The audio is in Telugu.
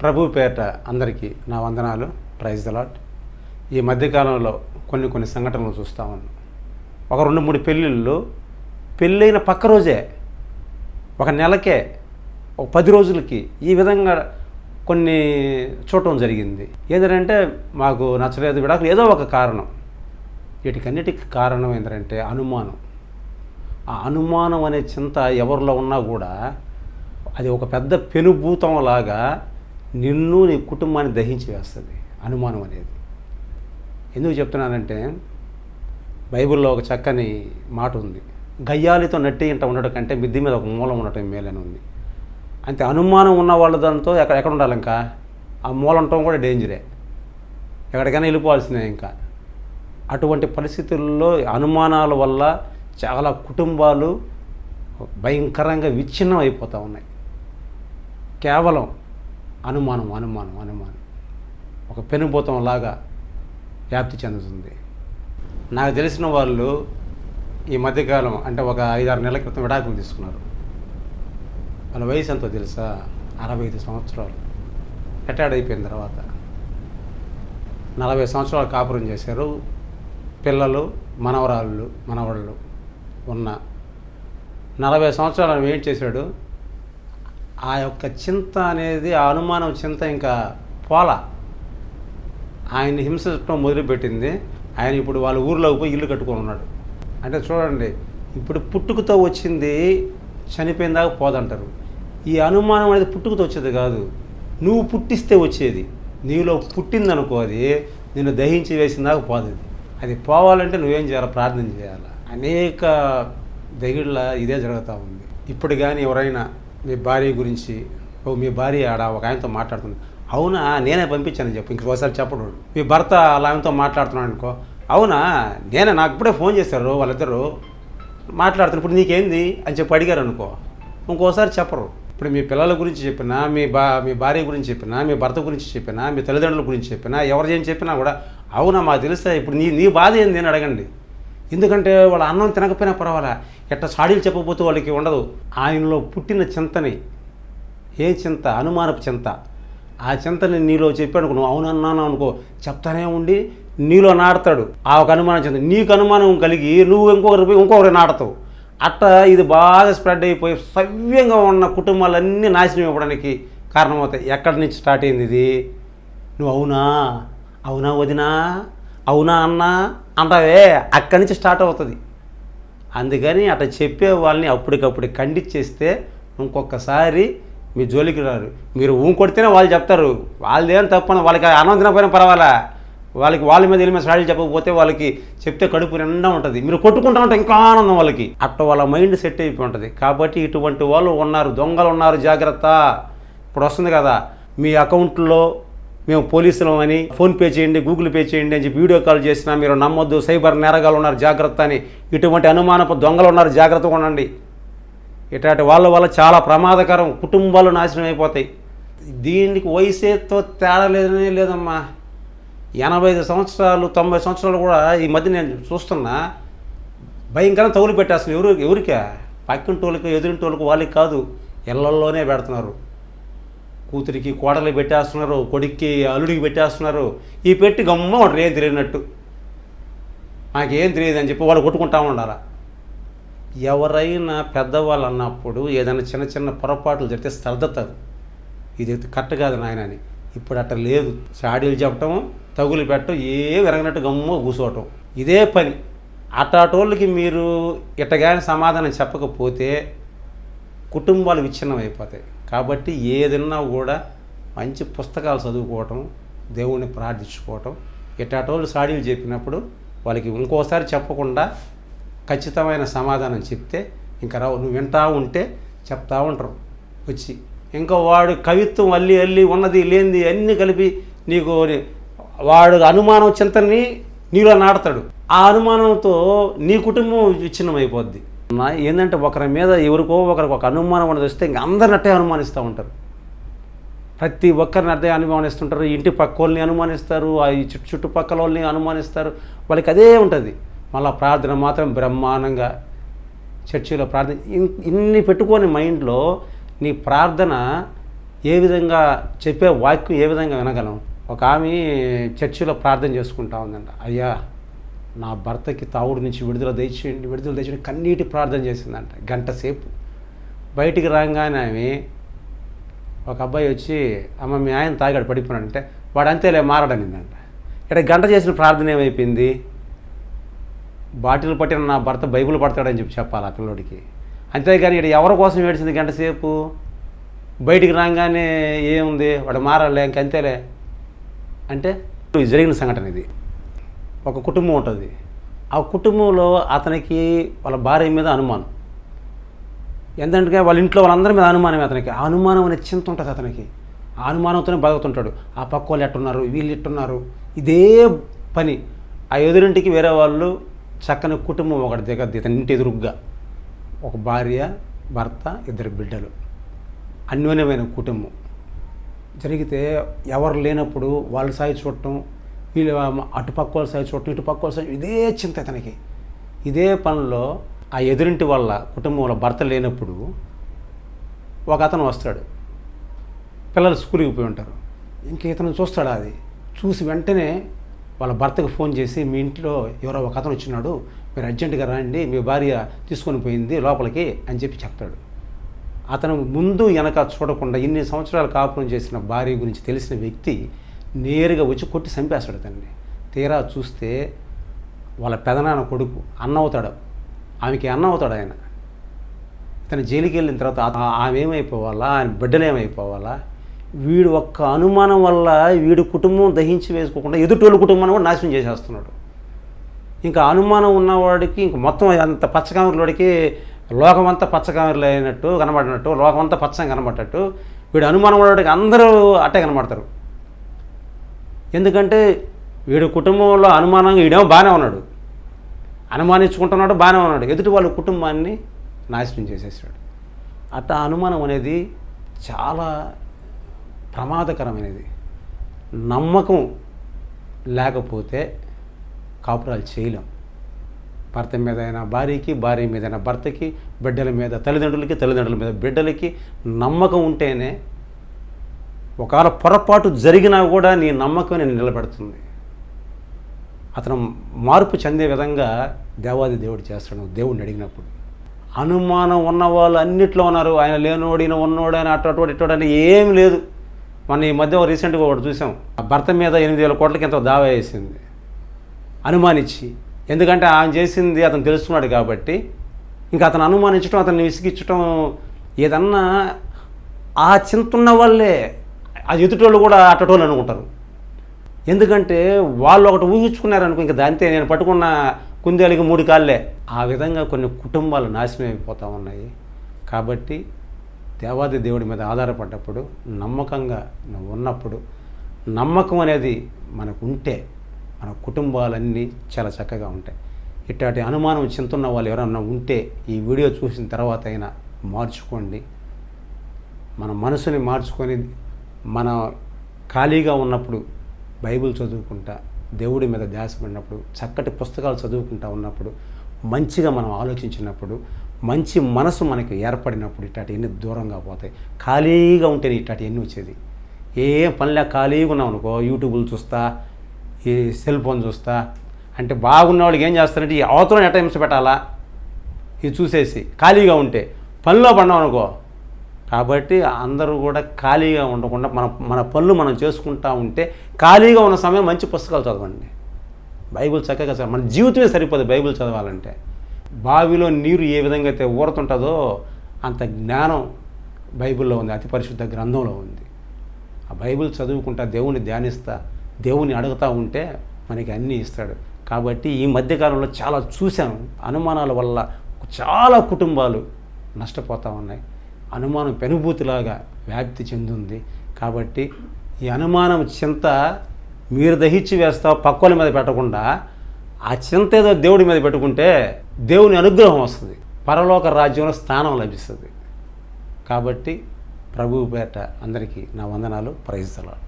ప్రభు పేట అందరికీ నా వందనాలు. ప్రైజ్ దలాట్ ఈ మధ్యకాలంలో కొన్ని కొన్ని సంఘటనలు చూస్తూ ఉన్నాం. ఒక రెండు మూడు పెళ్ళిళ్ళు పెళ్ళైన పక్క రోజే ఒక నెలకే ఒక పది రోజులకి ఈ విధంగా కొన్ని చూడటం జరిగింది. ఏంటంటే మాకు నచ్చలేదు విడాకులు. ఏదో ఒక కారణం. వీటికన్నిటికి కారణం ఏంటంటే అనుమానం. ఆ అనుమానం అనే చింత ఎవరిలో ఉన్నా కూడా అది ఒక పెద్ద పెనుభూతం లాగా నిన్ను నీ కుటుంబాన్ని దహించి వేస్తుంది అనుమానం అనేది. ఎందుకు చెప్తున్నానంటే బైబిల్లో ఒక చక్కని మాట ఉంది. గయ్యాలితో నట్టి ఇంట ఉండడం కంటే మిద్ది మీద ఒక మూలం ఉండటం మేలని ఉంది. అంతే అనుమానం ఉన్న వాళ్ళ దాంతో ఎక్కడ ఎక్కడ ఉండాలి ఇంకా? ఆ మూలం ఉండటం కూడా డేంజరే ఎక్కడికైనా వెళ్ళిపోవాల్సిందే ఇంకా. అటువంటి పరిస్థితుల్లో అనుమానాల వల్ల చాలా కుటుంబాలు భయంకరంగా విచ్ఛిన్నం అయిపోతూ ఉన్నాయి. కేవలం అనుమానం అనుమానం అనుమానం. ఒక పెనుభూతం లాగా వ్యాప్తి చెందుతుంది. నాకు తెలిసిన వాళ్ళు ఈ మధ్యకాలం అంటే ఒక ఐదారు నెలల క్రితం విడాకులు తీసుకున్నారు. వాళ్ళ వయసు ఎంతో తెలుసా? అరవై ఐదు సంవత్సరాలు. రిటైర్డ్ అయిపోయిన తర్వాత నలభై సంవత్సరాలు కాపురం చేశారు. పిల్లలు మనవరాళ్ళు మనవళ్ళు ఉన్న నలభై సంవత్సరాలు ఏం చేశాడు? ఆ యొక్క చింత అనేది ఆ అనుమానం చింత ఇంకా పోల. ఆయన్ని హింసించడం మొదలుపెట్టింది. ఆయన ఇప్పుడు వాళ్ళ ఊర్లోకి పోయి ఇల్లు కట్టుకొని ఉన్నాడు. అంటే చూడండి ఇప్పుడు పుట్టుకతో వచ్చింది చనిపోయిన దాకా పోదంటారు. ఈ అనుమానం అనేది పుట్టుకతో వచ్చేది కాదు. నువ్వు పుట్టిస్తే వచ్చేది. నీలో పుట్టిందనుకో అది నిన్ను దహించి వేసిన దాకా పోదు అది అది పోవాలంటే నువ్వేం చేయాలి? ప్రార్థన చేయాలి? అనేక దగిళ్ళ ఇదే జరుగుతూ ఉంది. ఇప్పుడు కానీ ఎవరైనా మీ భార్య గురించి ఓ మీ భార్య ఆడ ఒక ఆయనతో మాట్లాడుతుంది. అవునా నేనే పంపించాను చెప్పు. ఇంకోసారి చెప్పడు. మీ భర్త అలా ఆయనతో మాట్లాడుతున్నాడు అనుకో అవునా నేనే నాకు ఇప్పుడే ఫోన్ చేశారు వాళ్ళిద్దరు. మాట్లాడుతున్నారు ఇప్పుడు నీకేంది అని చెప్పి అడిగారు అనుకో ఇంకోసారి చెప్పరు. ఇప్పుడు మీ పిల్లల గురించి చెప్పినా మీ బా మీ భార్య గురించి చెప్పినా మీ భర్త గురించి చెప్పినా మీ తల్లిదండ్రుల గురించి చెప్పినా ఎవరు ఏం చెప్పినా కూడా అవునా మాకు తెలుస్తా ఇప్పుడు నీ నీ బాధ ఏంది అని అడగండి. ఎందుకంటే వాళ్ళ అన్నం తినకపోయినా పర్వాలా. ఎట్ట సాడీలు చెప్పకపోతే వాళ్ళకి ఉండదు. ఆయనలో పుట్టిన చింతని ఏ చింత? అనుమానపు చింత. ఆ చింతని నీలో చెప్పాడు నువ్వు అవునన్నాను అనుకో చెప్తానే ఉండి నీలో నాడతాడు. ఆ ఒక అనుమానం చింత నీకు అనుమానం కలిగి నువ్వు ఇంకొకరి పోయి ఇంకొకరి నాడతావు. అట్ట ఇది బాగా స్ప్రెడ్ అయిపోయి సవ్యంగా ఉన్న కుటుంబాలన్నీ నాశనం ఇవ్వడానికి కారణమవుతాయి. ఎక్కడి నుంచి స్టార్ట్ అయింది ఇది? నువ్వు అవునా? అవునా వదినా? అవునా అన్నా? అంటావే అక్కడి నుంచి స్టార్ట్ అవుతుంది. అందుకని అట్లా చెప్పే వాళ్ళని అప్పటికప్పుడు ఖండించేస్తే ఇంకొకసారి మీ జోలికి రారు. మీరు ఊం కొడితేనే వాళ్ళు చెప్తారు. వాళ్ళదేం తప్పని వాళ్ళకి అన్నం తినకపోయినా పర్వాలా? వాళ్ళకి వాళ్ళ మీద వెళ్ళి సాడీలు చెప్పకపోతే వాళ్ళకి చెప్తే కడుపు నిండా ఉంటుంది. మీరు కొట్టుకుంటా ఉంటే ఇంకా ఆనందం వాళ్ళకి. అట్ట వాళ్ళ మైండ్ సెట్ అయిపోయి ఉంటుంది. కాబట్టి ఇటువంటి వాళ్ళు ఉన్నారు దొంగలు ఉన్నారు జాగ్రత్త. ఇప్పుడు వస్తుంది కదా మీ అకౌంట్లో మేము పోలీసులమని ఫోన్పే చేయండి గూగుల్ పే చేయండి అని చెప్పి వీడియో కాల్ చేసినా మీరు నమ్మొద్దు సైబర్ నేరగాలు ఉన్నారు జాగ్రత్త అని. ఇటువంటి అనుమానపు దొంగలు ఉన్నారు జాగ్రత్తగా ఉండండి. ఇట్లాంటి వాళ్ళ వల్ల చాలా ప్రమాదకరం కుటుంబాలు నాశనం అయిపోతాయి. దీనికి వయసేతో తేడా లేదనే లేదమ్మా. ఎనభై ఐదు సంవత్సరాలు తొంభై సంవత్సరాలు కూడా ఈ మధ్య నేను చూస్తున్నా భయంకరంగా తగులు పెట్టేస్తున్నారు ఎవరు ఎవరికే? పక్కింటోళ్ళకి ఎదురింటోళ్ళకి వాళ్ళకి కాదు ఇళ్ళల్లోనే పెడుతున్నారు. కూతురికి కోడలు పెట్టేస్తున్నారు కొడుక్కి అల్లుడికి పెట్టేస్తున్నారు. ఈ పెట్టి గమ్మ ఉంటారు ఏం తెలియనట్టు నాకేం తెలియదు అని చెప్పి వాళ్ళు కొట్టుకుంటా ఉండాలా? ఎవరైనా పెద్దవాళ్ళు అన్నప్పుడు ఏదైనా చిన్న చిన్న పొరపాట్లు జరిగితే సర్దతారు ఇది కరెక్ట్ కాదు నాయన అని. ఇప్పుడు అట్ట లేదు. షాడీలు చెప్పటం తగులు పెట్టడం ఏ విరగనట్టు గమ్మ కూర్చోవటం. ఇదే పని. అటాటోళ్ళకి మీరు ఇట్టగాని సమాధానం చెప్పకపోతే కుటుంబాలు విచ్ఛిన్నం అయిపోతాయి కాబట్టి ఏదన్నా కూడా మంచి పుస్తకాలు చదువుకోవటం దేవుణ్ణి ప్రార్థించుకోవటం ఇటాటోళ్ళు సాడీలు చెప్పినప్పుడు వాళ్ళకి ఇంకోసారి చెప్పకుండా ఖచ్చితమైన సమాధానం చెప్తే ఇంకా రావు. నువ్వు వింటా ఉంటే చెప్తా ఉంటారు వచ్చి. ఇంకా వాడు కవిత్వం అల్లి అల్లి ఉన్నది లేనిది అన్నీ కలిపి నీకు వాడు అనుమానం చింతని నీలో నాడతాడు ఆ అనుమానంతో నీ కుటుంబం విచ్ఛిన్నం అయిపోద్ది ఏంటంటే ఒకరి మీద ఎవరికో ఒకరికి ఒక అనుమానం అనేది వస్తే ఇంక అందరిని అట్టే అనుమానిస్తూ ఉంటారు. ప్రతి ఒక్కరిని అదే అనుమానిస్తుంటారు. ఇంటి పక్క వాళ్ళని అనుమానిస్తారు. ఆ చుట్టు చుట్టుపక్కల వాళ్ళని అనుమానిస్తారు. వాళ్ళకి అదే ఉంటుంది. మళ్ళీ ప్రార్థన మాత్రం బ్రహ్మాండంగా చర్చిలో ప్రార్థన ఇన్- ఇన్ని పెట్టుకొని మైండ్లో నీ ప్రార్థన ఏ విధంగా చెప్పే వాక్యం ఏ విధంగా వినగలం? ఒక ఆమె చర్చిలో ప్రార్థన చేసుకుంటా ఉందంట. అయ్యా నా భర్తకి తావుడు నుంచి విడుదల దయచేయండి విడుదల దయచేయండి కన్నీటి ప్రార్థన చేసిందంట గంట సేపు. బయటికి రాగానే ఆమె ఒక అబ్బాయి వచ్చి అమ్మ మీ ఆయన తాగాడు పడిపోయాడంటే వాడు అంతేలే మారడనిందంట. ఇక్కడ గంట చేసిన ప్రార్థన ఏమైపోయింది? బాటిల్ పట్టిన నా భర్త బైబిల్ పడతాడని చెప్పి చెప్పాలి ఆ పిల్లోడికి. అంతేగాని ఇక్కడ ఎవరి కోసం ఏడిచింది గంట సేపు? బయటికి రాగానే ఏముంది? వాడు మారాలే ఇంకంతేలే. అంటే జరిగిన సంఘటన ఇది. ఒక కుటుంబం ఉంటుంది. ఆ కుటుంబంలో అతనికి వాళ్ళ భార్య మీద అనుమానం. ఎందుకంటే వాళ్ళ ఇంట్లో వాళ్ళందరి మీద అనుమానం అతనికి. ఆ అనుమానం అనే చింత ఉంటుంది అతనికి. ఆ అనుమానంతోనే బతుకుతుంటాడు ఆ పక్క వాళ్ళు ఎట్టున్నారు? వీళ్ళు ఎట్టున్నారు? ఇదే పని. ఆ ఎదురింటికి వేరే వాళ్ళు చక్కని కుటుంబం ఒకటి దిగద్ది. ఇతని ఇంటి ఎదురుగ్గా. ఒక భార్య భర్త ఇద్దరు బిడ్డలు. అన్యోన్యమైన కుటుంబం. జరిగితే ఎవరు లేనప్పుడు వాళ్ళ సాయి చూడటం వీళ్ళు అటుపక్క వాళ్ళ సాయి చూడటం ఇటుపక్క వాళ్ళ సాయి ఇదే చింత ఇతనికి ఇదే పనిలో ఆ ఎదురింటి వల్ల కుటుంబంలో భర్త లేనప్పుడు ఒక అతను వస్తాడు. పిల్లలు స్కూల్కి పోయి ఉంటారు. ఇంక ఇతను చూస్తాడు అది? చూసి వెంటనే వాళ్ళ భర్తకు ఫోన్ చేసి మీ ఇంట్లో ఎవరో ఒక అతను వచ్చినాడు మీరు అర్జెంటుగా రండి మీ భార్య తీసుకొని పోయింది లోపలికి అని చెప్పి చెప్తాడు. అతను ముందు వెనక చూడకుండా ఇన్ని సంవత్సరాలు కాపురం చేసిన భార్య గురించి తెలిసిన వ్యక్తి నేరుగా వచ్చి కొట్టి చంపేస్తాడు అతన్ని తీరా చూస్తే వాళ్ళ పెదనాన్న కొడుకు అన్న అవుతాడు. ఆమెకి అన్న అవుతాడు ఆయన. తను జైలుకి వెళ్ళిన తర్వాత ఆమె ఏమైపోవాలా? ఆయన బిడ్డలు ఏమైపోవాలా? వీడు ఒక్క అనుమానం వల్ల వీడి కుటుంబం దహించి వేసుకోకుండా ఎదుటోళ్ళ కుటుంబాన్ని కూడా నాశనం చేసేస్తున్నాడు. ఇంకా అనుమానం ఉన్నవాడికి ఇంక మొత్తం అంత పచ్చకామరులోడికి లోకమంతా పచ్చకామరులు అయినట్టు కనబడినట్టు లోకమంతా పచ్చగా కనబడ్డట్టు వీడు అనుమానం ఉన్నవాడికి అందరూ అట్టే కనబడతారు. ఎందుకంటే వీడి కుటుంబంలో అనుమానంగా వీడేమో బాగానే ఉన్నాడు. అనుమానించుకుంటున్నాడు బాగానే ఉన్నాడు. ఎదుటి వాళ్ళ కుటుంబాన్ని నాశనం చేసేసాడు. అట్లా అనుమానం అనేది చాలా ప్రమాదకరమైనది. నమ్మకం లేకపోతే కాపురాలు చేయలేం. భర్త మీద అయినా భార్యకి భార్య మీద అయినా భర్తకి బిడ్డల మీద తల్లిదండ్రులకి తల్లిదండ్రుల మీద బిడ్డలకి నమ్మకం ఉంటేనే ఒకవేళ పొరపాటు జరిగినా కూడా నీ నమ్మకం నేను నిలబెడుతుంది. అతను మార్పు చెందే విధంగా దేవాది దేవుడు చేస్తాడు. దేవుడిని అడిగినప్పుడు అనుమానం ఉన్న వాళ్ళు అన్నిట్లో ఉన్నారు. ఆయన లేనోడు ఈయన ఉన్నోడు ఆయన అట్టోడు ఏం లేదు. మన ఈ మధ్య రీసెంట్గా ఒకటి చూసాం. ఆ భర్త మీద ఎనిమిది వేల కోట్లకి ఎంతో దావా వేసింది. అనుమానించి. ఎందుకంటే ఆయన చేసింది అతను తెలుసుకున్నాడు కాబట్టి. ఇంకా అతను అనుమానించడం అతన్ని విసిగించడం ఏదన్నా ఆ చింత ఉన్న వాళ్ళే. ఆ ఎదుటోళ్ళు కూడా అట్టటోళ్ళు అనుకుంటారు. ఎందుకంటే వాళ్ళు ఒకటి ఊహించుకున్నారనుకో ఇంకా దాంతే నేను పట్టుకున్న కుందేలకి మూడు కాళ్ళే. ఆ విధంగా కొన్ని కుటుంబాలు నాశనం అయిపోతూ ఉన్నాయి. కాబట్టి దేవాది దేవుడి మీద ఆధారపడ్డప్పుడు నమ్మకంగా నువ్వు ఉన్నప్పుడు నమ్మకం అనేది మనకు ఉంటే మన కుటుంబాలన్నీ చాలా చక్కగా ఉంటాయి. ఇట్లాంటి అనుమానం చింతున్న వాళ్ళు ఎవరన్నా ఉంటే ఈ వీడియో చూసిన తర్వాత అయినా మార్చుకోండి. మన మనసుని మార్చుకొని మన ఖాళీగా ఉన్నప్పుడు బైబిల్ చదువుకుంటా దేవుడి మీద ధ్యాస పడినప్పుడు చక్కటి పుస్తకాలు చదువుకుంటా ఉన్నప్పుడు మంచిగా మనం ఆలోచించినప్పుడు మంచి మనసు మనకి ఏర్పడినప్పుడు ఇట్లాంటివన్నీ దూరంగా పోతాయి. ఖాళీగా ఉంటేనే ఇట్లాంటివన్నీ వచ్చేది. ఏం పనిలే ఖాళీగా ఉన్నాం అనుకో యూట్యూబ్లు చూస్తా ఈ సెల్ ఫోన్ చూస్తా అంటే బాగున్న వాళ్ళకి ఏం చేస్తారంటే ఈ అవతల ఎట్ట పెట్టాలా? ఇది చూసేసి ఖాళీగా ఉంటే పనిలో పడినాం అనుకో కాబట్టి అందరూ కూడా ఖాళీగా ఉండకుండా మన మన పనులు మనం చేసుకుంటా ఉంటే ఖాళీగా ఉన్న సమయం మంచి పుస్తకాలు చదవండి. బైబిల్ చక్కగా చదవ మన జీవితమే సరిపోదు బైబిల్ చదవాలంటే. బావిలో నీరు ఏ విధంగా అయితే ఊరుతుంటుందో అంత జ్ఞానం బైబిల్లో ఉంది అతి పరిశుద్ధ గ్రంథంలో ఉంది. ఆ బైబిల్ చదువుకుంటా దేవుణ్ణి ధ్యానిస్తా దేవుని అడుగుతూ ఉంటే మనకి అన్నీ ఇస్తాడు. కాబట్టి ఈ మధ్యకాలంలో చాలా చూశాను. అనుమానాల వల్ల చాలా కుటుంబాలు నష్టపోతూ ఉన్నాయి. అనుమానం పెనుభూతిలాగా వ్యాప్తి చెందింది. కాబట్టి ఈ అనుమానం చింత మీరు దహించి వేస్తావు పక్కల మీద పెట్టకుండా ఆ చింత ఏదో దేవుడి మీద పెట్టుకుంటే దేవుని అనుగ్రహం వస్తుంది. పరలోక రాజ్యంలో స్థానం లభిస్తుంది. కాబట్టి ప్రభువు పేట అందరికీ నా వందనాలు. ప్రైజ్తలాడు